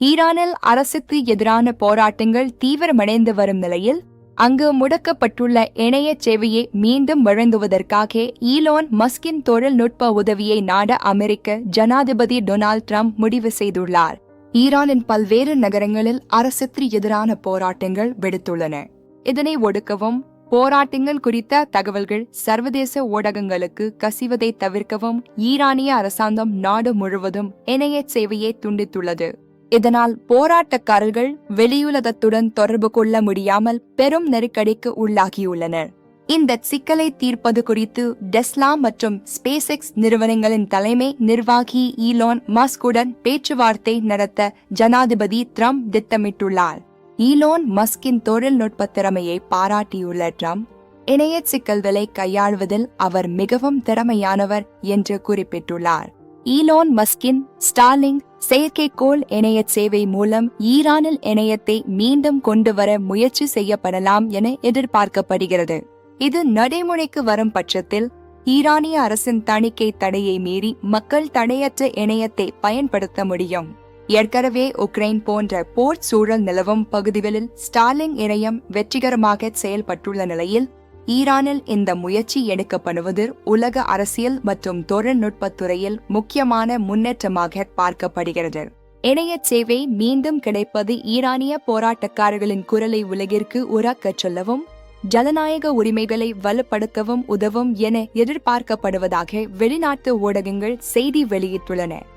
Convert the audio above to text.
ஈரானில் அரசுக்கு எதிரான போராட்டங்கள் தீவிரமடைந்து வரும் நிலையில் அங்கு முடக்கப்பட்டுள்ள இணைய சேவையை மீண்டும் வழங்குவதற்காக ஈலோன் மஸ்கின் தொழில்நுட்ப உதவியை நாட அமெரிக்க ஜனாதிபதி டொனால்ட் ட்ரம்ப் முடிவு செய்துள்ளார். ஈரானின் பல்வேறு நகரங்களில் அரசுக்கு எதிரான போராட்டங்கள் வெடித்துள்ளன. இதனை ஒடுக்கவும் போராட்டங்கள் குறித்த தகவல்கள் சர்வதேச ஊடகங்களுக்கு கசிவதை தவிர்க்கவும் ஈரானிய அரசாங்கம் நாடு முழுவதும் இணைய சேவையை துண்டித்துள்ளது. இதனால் போராட்டக்காரர்கள் வெளியுலகத்துடன் தொடர்பு கொள்ள முடியாமல் பெரும் நெருக்கடிக்கு உள்ளாகியுள்ளனர் இந்த சிக்கலை தீர்ப்பது குறித்து டெஸ்லா மற்றும் ஸ்பேஸ்எக்ஸ் நிறுவனங்களின் தலைமை நிர்வாகி ஈலோன் மஸ்குடன் பேச்சுவார்த்தை நடத்த ஜனாதிபதி ட்ரம்ப் திட்டமிட்டுள்ளார். ஈலோன் மஸ்கின் தொழில்நுட்ப திறமையை பாராட்டியுள்ள ட்ரம்ப் இணைய சிக்கல்களை கையாள்வதில் அவர் மிகவும் திறமையானவர் என்று குறிப்பிட்டுள்ளார். ஈலோன் மஸ்கின் ஸ்டார்லிங் செயற்கைக்கோள் இணைய சேவை மூலம் ஈரானில் இணையத்தை மீண்டும் கொண்டு வர முயற்சி செய்யப்படலாம் என எதிர்பார்க்கப்படுகிறது. இது நடைமுறைக்கு வரும் பட்சத்தில் ஈரானிய அரசின் தணிக்கை தடையை மீறி மக்கள் தடையற்ற இணையத்தை பயன்படுத்த முடியும். ஏற்கனவே உக்ரைன் போன்ற போர் சூழல் நிலவும் பகுதிகளில் ஸ்டாலின் இணையம் வெற்றிகரமாக செயல்பட்டுள்ள நிலையில் ஈரானில் இந்த முயற்சி எடுக்கப்படுவது உலக அரசியல் மற்றும் தொழில்நுட்பத் துறையில் முக்கியமான முன்னேற்றமாக பார்க்கப்படுகிறது. இணைய சேவை மீண்டும் கிடைப்பது ஈரானிய போராட்டக்காரர்களின் குரலை உலகிற்கு உறக்கச் சொல்லவும் ஜனநாயக உரிமைகளை வலுப்படுத்தவும் உதவும் என எதிர்பார்க்கப்படுவதாக வெளிநாட்டு ஊடகங்கள் செய்தி வெளியிட்டுள்ளன.